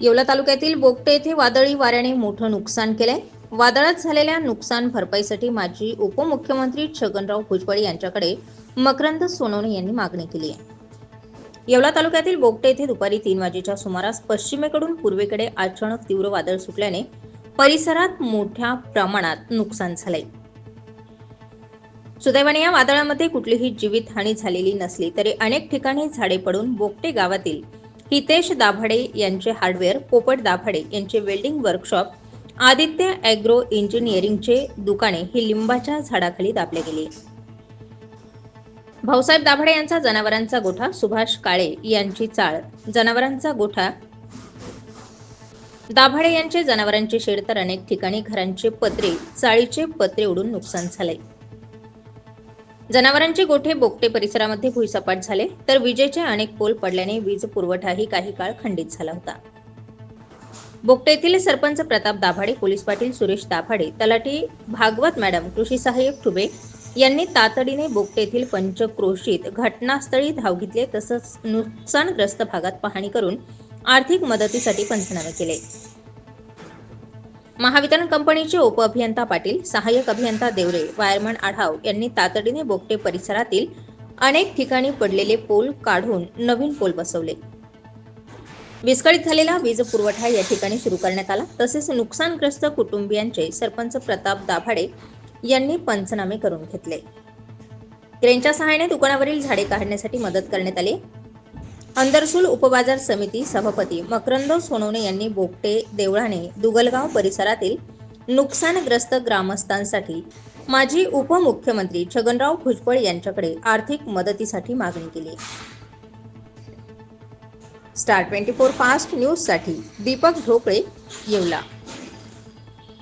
येवला तालुक्यातील बोगटे येथे वादळी वाऱ्याने मोठं नुकसान केलंय. वादळात झालेल्या नुकसान भरपाईसाठी माजी उपमुख्यमंत्री छगनराव भुजबळ यांच्याकडे मकरंद सोनवणे यांनी मागणी केली आहे. येवला तालुक्यातील बोगटे येथे दुपारी तीन वाजेच्या सुमारास पश्चिमेकडून पूर्वेकडे अचानक तीव्र वादळ सुटल्याने परिसरात मोठ्या प्रमाणात नुकसान झालंय. सुदैवाने या वादळामध्ये कुठलीही जीवितहानी झालेली नसली तरी अनेक ठिकाणी झाडे पडून बोगटे गावातील हितेश दाभाडे यांचे हार्डवेअर पोपट दाभाडे यांचे वेल्डिंग वर्कशॉप आदित्य ॲग्रो इंजिनिअरिंगचे दुकाने ही लिंबाच्या झाडाखाली दाबले गेली. भाऊसाहेब दाभाडे यांचा जनावरांचा गोठा सुभाष काळे यांची चाळ. जनावरांचा गोठा दाभाडे यांचे जनावरांचे शेड तर अनेक ठिकाणी घरांचे पत्रे चाळीचे पत्रे उडून नुकसान झाले जनावरांचे गोठे बोगटे परिसरामध्ये भुईसपाट झाले तर विजेचे अनेक पोल पडल्याने वीज पुरवठाही काही काळ खंडित झाला होता. बोगटे येथील सरपंच प्रताप दाभाडे पोलीस पाटील सुरेश दाभाडे तलाठी भागवत मॅडम कृषी सहाय्यक ठुबे यांनी तातडीने बोगटे येथील पंचक्रोशीत घटनास्थळी धाव घेतले तसंच नुकसानग्रस्त भागात पाहणी करून आर्थिक मदतीसाठी पंचनामे केले. महावितरण कंपनीचे उपअभियंता पाटील सहाय्यक अभियंता देवरे वायरमन आढाव यांनी तातडीने बोगटे परिसरातील अनेक ठिकाणी पडलेले पोल काढून नवीन पोल बसवले. विस्कळीत झालेला वीज पुरवठा या ठिकाणी सुरू करण्यात आला. तसेच नुकसानग्रस्त कुटुंबियांचे सरपंच प्रताप दाभाडे यांनी पंचनामे करून घेतले. क्रेनच्या सहाय्याने दुकानावरील झाडे काढण्यासाठी मदत करण्यात आली. अंदरसूल उपबाजार समिती सभापती मकरंद सोनवणे यांनी बोगटे देवळाने दुगलगाव परिसरातील नुकसानग्रस्त ग्रामस्थांसाठी माजी उपमुख्यमंत्री छगनराव भुजबळ यांच्याकडे आर्थिक मदतीसाठी मागणी केली. स्टार ट्वेंटी फोर फास्ट न्यूजसाठी दीपक ढोकळे येवला.